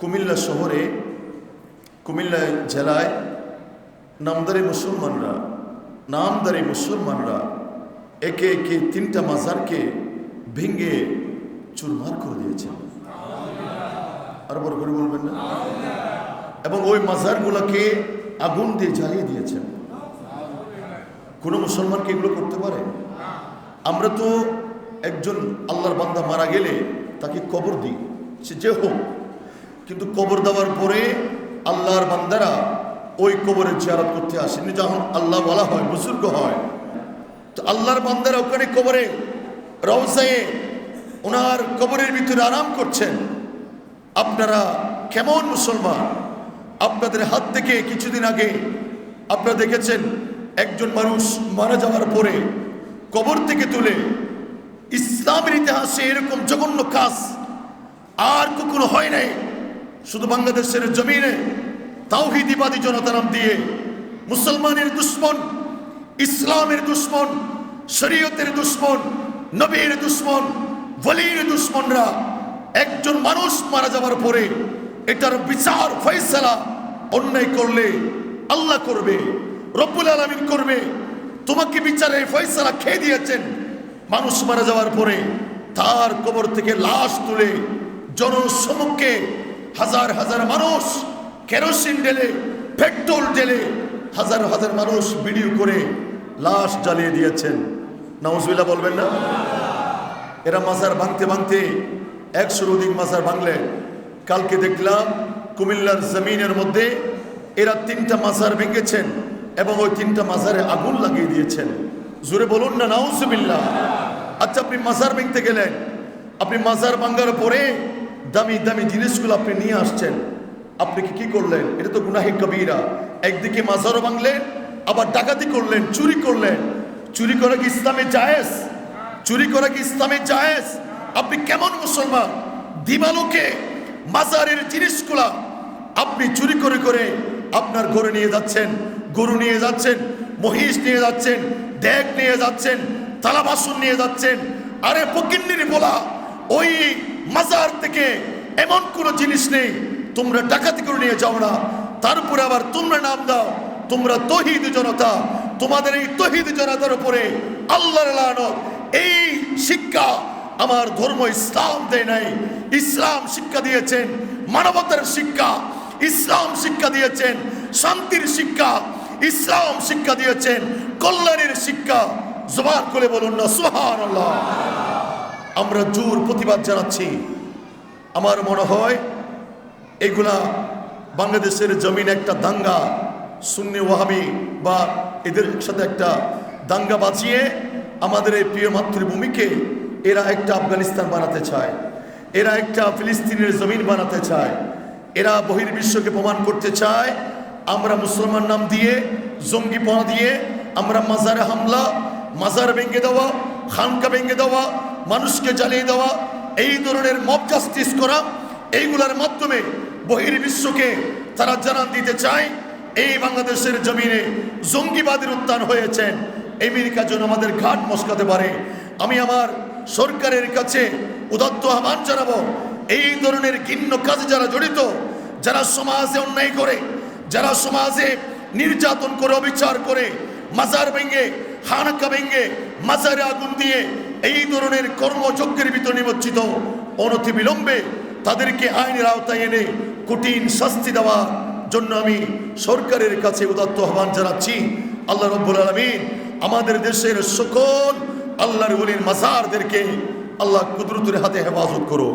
কুমিল্লা শহরে, কুমিল্লা জেলায় নামদারি মুসলমানরা নামদারি মুসলমানরা একে একে তিনটা মাজারকে ভেঙে চুরমার করে দিয়েছেন আর বড় করে বলবেন না? এবং ওই মাজারগুলোকে আগুন দিয়ে জ্বালিয়ে দিয়েছেন। কোনো মুসলমানকে এগুলো করতে পারে? আমরা তো একজন আল্লাহর বান্দা মারা গেলে তাকে কবর দিই। সে যে হোক কিন্তু কবর দেওয়ার পরে আল্লাহর বান্দারা ওই কবরে জিয়ারত করতে আসেনি যখন আল্লাহ বলা হয়, বুজুর্গ হয়। তো আল্লাহর বান্দারা ওখানে কবরে রওজায়ে ওনার কবরের ভিতরে আরাম করছেন। আপনারা কেমন মুসলমান? আপনাদের হাত থেকে কিছুদিন আগে আপনারা দেখেছেন, একজন মানুষ মারা যাওয়ার পরে কবর থেকে তুলে ইসলামের ইতিহাসে এরকম জঘন্য কাজ আর কখনো হয় নাই। শুধু বাংলাদেশের জমিনে তাওহিদিবাদী জনতা নাম দিয়ে মুসলমানের দুশ্মন, ইসলামের দুশ্মন, শরীয়তের দুশ্মন, নবীর দুশ্মন বলির দুশ্মনরা একজন মানুষ মারা যাওয়ার পরে এটার বিচার, ফয়সালা অন্যায় করলে আল্লাহ করবে, রব্বুল আলমিন করবে। তোমাকে বিচারে ফয়সালা খেয়ে দিয়েছেন। মানুষ মারা যাওয়ার পরে তার কবর থেকে লাশ তুলে জনসমুখে হাজার হাজার মানুষ কেরোসিন ঢেলে, পেট্রোল ঢেলে হাজার হাজার মানুষ ভিডিও করে লাশ জ্বালিয়ে দিয়েছেন। নাউজবিল্লা বলবেন না? এরা মাজার ভাঙতে ভাঙতে একশোর অধিক মাজার ভাঙলেন কালকে দেখলাম কুমিল্লার জমিনের মধ্যে এরা তিনটা মাজার ভেঙেছেন এবং ওই তিনটা মাজারে আগুন লাগিয়ে দিয়েছেন। জোরে বলুন না নাউজবিল্লা আচ্ছা আপনি মাজার ভেঙতে গেলেন। আপনি মাজার ভাঙ্গার পরে দামি দামি জিনিসগুলো আপনি নিয়ে আসছেন, আপনি কি কি করলেন? এটা তো গুনাহি কবিরা। একদিকে মাজারও ভাঙলেন, আবার ডাকাতি করলেন, চুরি করলেন। চুরি করা কি ইসলামে জায়েজ? চুরি করা কি ইসলামে জায়েজ? আপনি কেমন মুসলমান? দিবালোকে মাজারের জিনিসগুলা আপনি চুরি করে করে আপনার ঘরে নিয়ে যাচ্ছেন, গরু নিয়ে যাচ্ছেন, মহিষ নিয়ে যাচ্ছেন ড্যাগ নিয়ে যাচ্ছেন, তালা বাসন নিয়ে যাচ্ছেন। আরে ফকিন্নির বলা, ওই মাজার থেকে এমন কোনো জিনিস নেই, তোমরা ডাকাতি করে নিয়ে যাও না। তারপরে আবার তোমরা নাম দাও, তোমরা তহিদ জনতা। তোমাদের এই তহিদ জনতার উপরে আল্লাহর লানত। এই শিক্ষা আমার ধর্ম ইসলাম দেয় নাই। ইসলাম শিক্ষা দিয়েছেন, মানবতার শিক্ষা। ইসলাম শিক্ষা দিয়েছেন, শান্তির শিক্ষা। ইসলাম শিক্ষা দিয়েছেন, কল্যাণের শিক্ষা। জবান করে বলুন না সুহান আমরা জোর প্রতিবাদ জানাচ্ছি। আমার মনে হয় এগুলা বাংলাদেশের জমিন একটা দাঙ্গা, সুন্নি, ওয়াহাবি বা এদের সাথে একটা দাঙ্গা বাঁচিয়ে আমাদের এই প্রিয় মাতৃভূমিকে এরা একটা আফগানিস্তান বানাতে চায়, এরা একটা ফিলিস্তিনের জমিন বানাতে চায়, এরা বহির্বিশ্বকে প্রমাণ করতে চায়, আমরা মুসলমান নাম দিয়ে, জঙ্গি জঙ্গিপনা দিয়ে, আমরা মাজারে হামলা, মাজার ভেঙে দেওয়া, খানকা ভেঙে দেওয়া মানুষকে জ্বালিয়ে দেওয়া, এই ধরনের মব জাস্টিস করা, এইগুলোর মাধ্যমে বহির্বিশ্বকে তারা জানান দিতে চায়। এই বাংলাদেশের জমিনে জঙ্গিবাদের উত্থান হয়েছেন আমেরিকা যেন আমাদের ঘাট মস্কাতে পারে। আমি আমার সরকারের কাছে উদত্ত আহ্বান জানাব, এই ধরনের ঘিন্ন কাজে যারা জড়িত, যারা সমাজে অন্যায় করে, যারা সমাজে নির্যাতন করে, অবিচার করে, মাজার ভেঙে, হানকা ভেঙে, মাজারে আগুন দিয়ে এই ধরনের কর্মযজ্ঞের ভিতরে নিমজ্জিত অনতি বিলম্বে তাদেরকে আইনের আওতায় এনে কঠিন শাস্তি দেওয়ার জন্য আমি সরকারের কাছে উদাত্ত আহ্বান জানাচ্ছি। আল্লাহ রব্বুল আলমিন আমাদের দেশের সকল আল্লাহর বলির মাজারদেরকে আল্লাহ কুদরতের হাতে হেফাজত করো